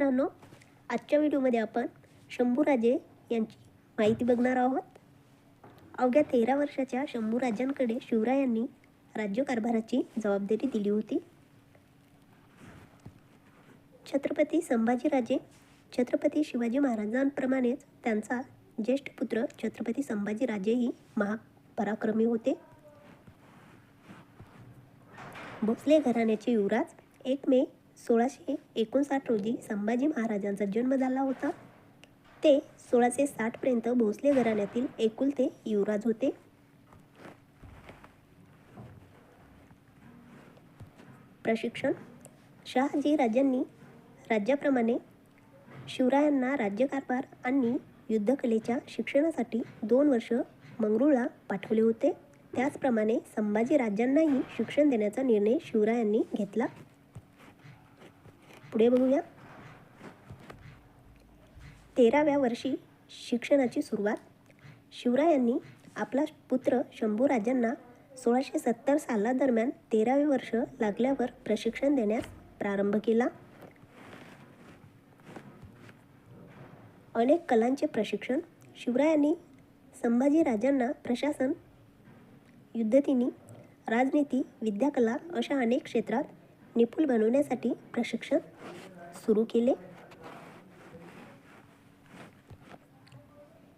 मित्रांनो आजच्या व्हिडिओमध्ये आपण शंभूराजे यांची माहिती बघणार आहोत. अवघ्या तेरा वर्षाच्या शंभूराजांकडे शिवरायांनी राज्यकारभाराची जबाबदारी दिली होती. छत्रपती संभाजीराजे छत्रपती शिवाजी महाराजांप्रमाणेच त्यांचा ज्येष्ठ पुत्र छत्रपती संभाजीराजेही महापराक्रमी होते. भोसले घराण्याचे युवराज एक मे सोळाशे एकोणसाठ रोजी संभाजी महाराजांचा जन्म झाला होता. ते सोळाशे साठपर्यंत भोसले घराण्यातील एकुलते युवराज होते. प्रशिक्षण शहाजी राजांनी राज्याप्रमाणे शिवरायांना राज्यकारभार आणि युद्धकलेच्या शिक्षणासाठी दोन वर्ष मंगरुळला पाठवले होते. त्याचप्रमाणे संभाजी राजांनाही शिक्षण देण्याचा निर्णय शिवरायांनी घेतला. पुढे बघूया. तेराव्या वर्षी शिक्षणाची सुरुवात. शिवरायांनी आपला पुत्र शंभूराजांना सोळाशे सत्तर सालादरम्यान तेरावे वर्ष लागल्यावर प्रशिक्षण देण्यास प्रारंभ केला. अनेक कलांचे प्रशिक्षण शिवरायांनी संभाजीराजांना प्रशासन युद्धतिनी राजनीती विद्याकला अशा अनेक क्षेत्रात निपुल बनवण्यासाठी प्रशिक्षण सुरू केले.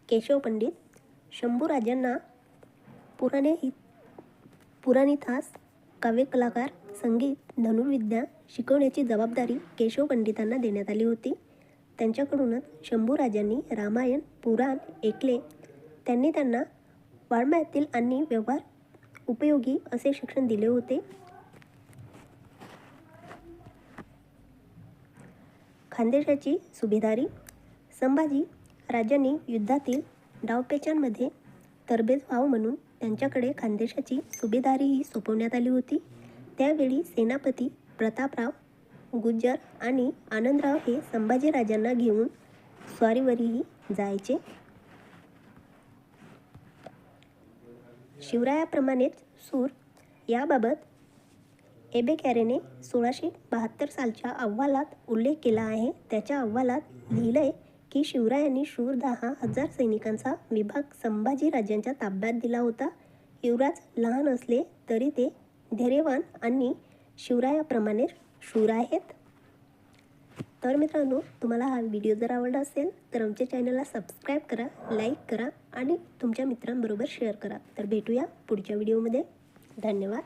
केशव पंडित शंभूराजांना पुराणे हि पुराणितास काव्यकलाकार संगीत धनुर्विद्या शिकवण्याची जबाबदारी केशव पंडितांना देण्यात आली होती. त्यांच्याकडूनच शंभूराजांनी रामायण पुराण ऐकले. त्यांनी त्यांना वाङ्मयातील आणि व्यवहार उपयोगी असे शिक्षण दिले होते. खानदेशाची सुभेदारी संभाजी राजांनी युद्धातील डावपेचांमध्ये तरबेज व्हाव म्हणून त्यांच्याकडे खानदेशाची सुभेदारीही सोपवण्यात आली होती. त्यावेळी सेनापती प्रतापराव गुज्जर आणि आनंदराव हे संभाजीराजांना घेऊन स्वारीवरही जायचे. शिवरायाप्रमाणेच सूर याबाबत एबेकॅरेने सोळाशे बहात्तर सालच्या अहवालात उल्लेख केला आहे. त्याच्या अहवालात लिहिलं आहे की शिवरायांनी शूर दहा हजार सैनिकांचा विभाग संभाजीराजांच्या ताब्यात दिला होता. युवराज लहान असले तरी ते धैर्यवान आणि शिवरायाप्रमाणे शूर आहेत. तर मित्रांनो तुम्हाला हा व्हिडिओ जर आवडला असेल तर आमच्या चॅनलला सबस्क्राईब करा लाईक करा आणि तुमच्या मित्रांबरोबर शेअर करा. तर भेटूया पुढच्या व्हिडिओमध्ये. धन्यवाद.